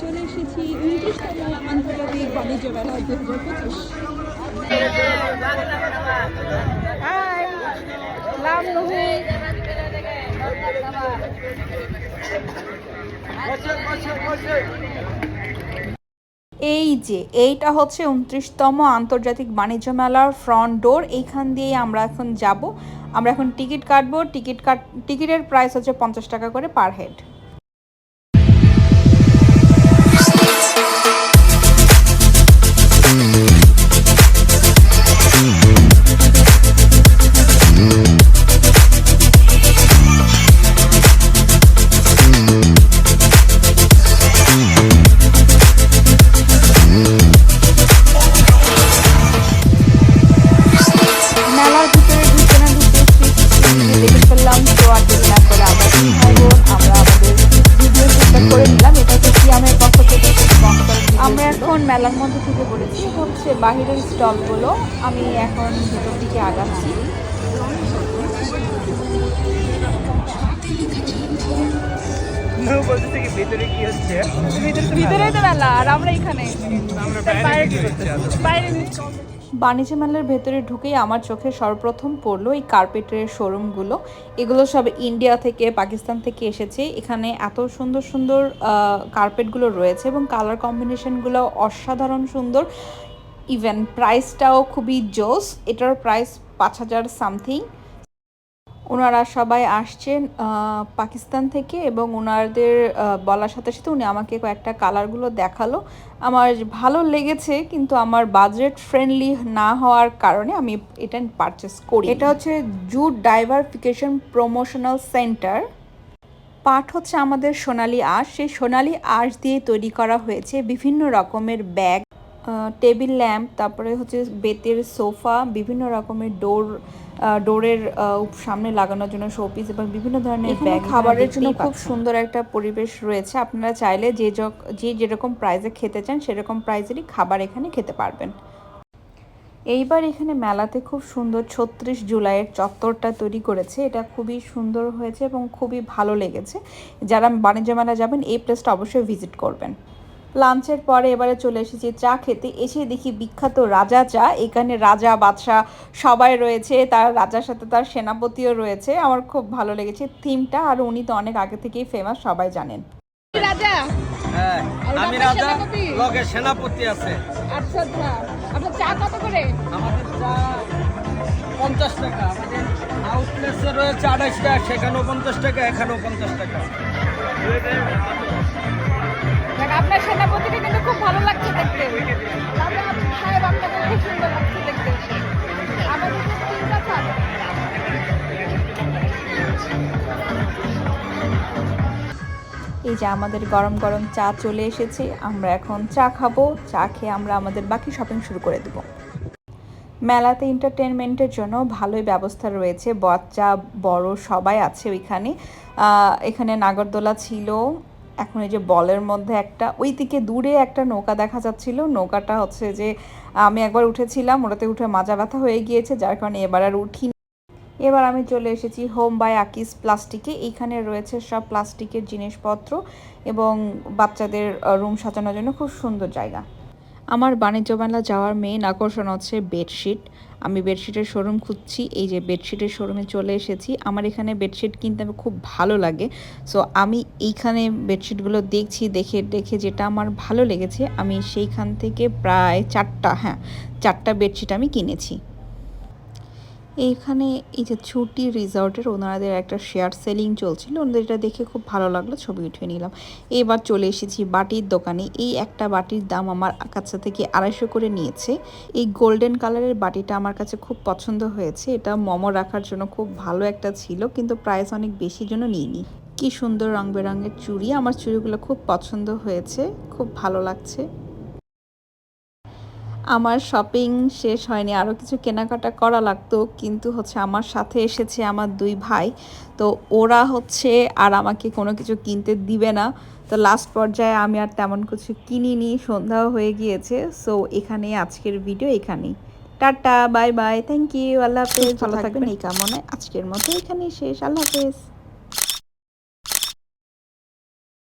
চলে এসেছি উনত্রিশতম আন্তর্জাতিক বাণিজ্য মেলা দু হাজার পঁচিশ এই যে, এইটা হচ্ছে উনত্রিশতম আন্তর্জাতিক বাণিজ্য মেলার ফ্রন্ট ডোর এইখান দিয়ে আমরা এখন যাব। আমরা এখন টিকিট কাটবো। টিকিট কাট টিকিটের প্রাইস হচ্ছে পঞ্চাশ টাকা করে পার হেড মেলার মধ্যে থেকে বলেছি হচ্ছে বাহিরের স্টলগুলো আমি এখন ভেতর দিকে আগাচ্ছি। ভেতরে কি হচ্ছে? ভিতরে তো মেলা আর আমরা এখানে। বাইরে বাইরে বাণিজ্য মেলার ভেতরে ঢুকেই আমার চোখে সর্বপ্রথম পড়ল এই কার্পেটের শোরুমগুলো। এগুলো সব ইন্ডিয়া থেকে, পাকিস্তান থেকে এসেছে। এখানে এত সুন্দর সুন্দর কার্পেটগুলো রয়েছে এবং কালার কম্বিনেশনগুলো অসাধারণ সুন্দর। ইভেন প্রাইসটাও খুবই জোস। এটার প্রাইস পাঁচ হাজার সামথিং। ওনারা সবাই আসছেন পাকিস্তান থেকে এবং ওনাদের বলার সাথে সাথে উনি আমাকে কয়েকটা কালারগুলো দেখাল। আমার ভালো লেগেছে কিন্তু আমার বাজেট ফ্রেন্ডলি না হওয়ার কারণে আমি এটা পারচেস করি। এটা হচ্ছে জুট ডাইভারফিকেশন প্রমোশনাল সেন্টার পাট হচ্ছে আমাদের সোনালি আঁশ। সেই সোনালি আঁশ দিয়ে তৈরি করা হয়েছে বিভিন্ন রকমের ব্যাগ টেবিল ল্যাম্প তারপরে হচ্ছে বেতের সোফা বিভিন্ন রকমের ডোর ডোরের সামনে লাগানোর জন্য শোপিস এবং বিভিন্ন ধরনের ব্যাগ খাবারের জন্য খুব সুন্দর একটা পরিবেশ রয়েছে। আপনারা চাইলে যে যক- যে যেরকম প্রাইসে খেতে চান সেরকম প্রাইজেরই খাবার এখানে খেতে পারবেন। এইবার এখানে মেলাতে খুব সুন্দর ছত্রিশ জুলাইয়ের চত্বরটা তৈরি করেছে। এটা খুবই সুন্দর হয়েছে এবং খুবই ভালো লেগেছে। যারা বাণিজ্য মেলা যাবেন এই প্লেসটা অবশ্যই ভিজিট করবেন। লাঞ্চের পরে এবারে চলে এসেছি চা খেতে। এসে দেখি বিখ্যাত রাজা চা। এখানে রাজা বাদশাহ সবাই রয়েছে। তার রাজার সাথে তার সেনাপতিও রয়েছে। আমার খুব ভালো লেগেছে থিমটা। আর উনি তো অনেক আগে থেকেই ফেমাস সবাই জানেন। রাজা? হ্যাঁ আমি রাজা লগে সেনাপতি আছে। আচ্ছা আচ্ছা। আপনার চা কত করে? আমাদের চা পঞ্চাশ টাকা। আমাদের আউটলেসে রয়েছে আড়াইশ টাকা সেখানেও পঞ্চাশ টাকা এখানেও পঞ্চাশ টাকা। সেনাপতিকে কিন্তু খুব ভালো লাগছে দেখতে। সাহেব আপনাকে খুব সুন্দর লাগছে দেখতে। এই যে আমাদের গরম গরম চা চলে এসেছে, আমরা এখন চা খাব, চা খেয়ে আমরা আমাদের বাকি শপিং শুরু করে দেবো। মেলাতে এন্টারটেনমেন্টের জন্য ভালোই ব্যবস্থা রয়েছে, বাচ্চা, বড় সবাই আছে ওইখানে। এখানে নাগরদোলা ছিল এখন এই যে বলের মধ্যে একটা, ওই দিকে দূরে একটা নৌকা দেখা যাচ্ছিল। নৌকাটা হচ্ছে যে, আমি একবার উঠেছিলাম, ওটাতে উঠে মাজা ব্যথা হয়ে গিয়েছে, যার কারণে এবার আর উঠিনি। এবার আমি চলে এসেছি হোম বাই আকিস প্লাস্টিকে। এইখানে রয়েছে সব প্লাস্টিকের জিনিসপত্র এবং বাচ্চাদের রুম সাজানোর জন্য খুব সুন্দর জায়গা। আমার বাণিজ্য মেলা যাওয়ার মেইন আকর্ষণ হচ্ছে বেডশিট আমি বেডশিটের শোরুম খুঁজছি, এই যে বেডশিটের শোরুমে চলে এসেছি। আমার এখানে বেডশিট কিনতে আমার খুব ভালো লাগে। সো আমি এইখানে বেডশিটগুলো দেখছি, দেখে দেখে যেটা আমার ভালো লেগেছে, আমি সেইখান থেকে প্রায় চারটা হ্যাঁ চারটা বেডশিট আমি কিনেছি। এইখানে এই যে ছুটি রিসর্টের ওনাদের একটা শেয়ার সেলিং চলছিল, ওনাদের এটা দেখে খুব ভালো লাগল, ছবি উঠিয়ে নিলাম। এবার চলে এসেছি বাটির দোকানে, এই একটা বাটির দাম আমার কাছে থেকে আড়াইশো করে নিয়েছে। এই গোল্ডেন কালারের বাটিটা আমার কাছে খুব পছন্দ হয়েছে, এটা মোমো রাখার জন্য খুব ভালো একটা ছিল, কিন্তু প্রাইস অনেক বেশি জন্য নিইনি। কি সুন্দর রং বেরঙের চুড়ি, আমার চুড়িগুলো খুব পছন্দ হয়েছে, খুব ভালো লাগছে। আমার শপিং শেষ হয়নি আরও কিছু কেনাকাটা করা লাগতো কিন্তু হচ্ছে আমার সাথে এসেছে আমার দুই ভাই। তো ওরা হচ্ছে আর আমাকে কোনো কিছু কিনতে দিবে না। তো লাস্ট পর্যায়ে আমি আর তেমন কিছু কিনিনি সন্ধ্যাও হয়ে গিয়েছে। সো এখানে আজকের ভিডিও এখানেই। Tata bye bye thank you Allah হাফেজ ভালো থাকবেন এই কামনায় আজকের মতো এখানেই শেষ আল্লাহ হাফেজ।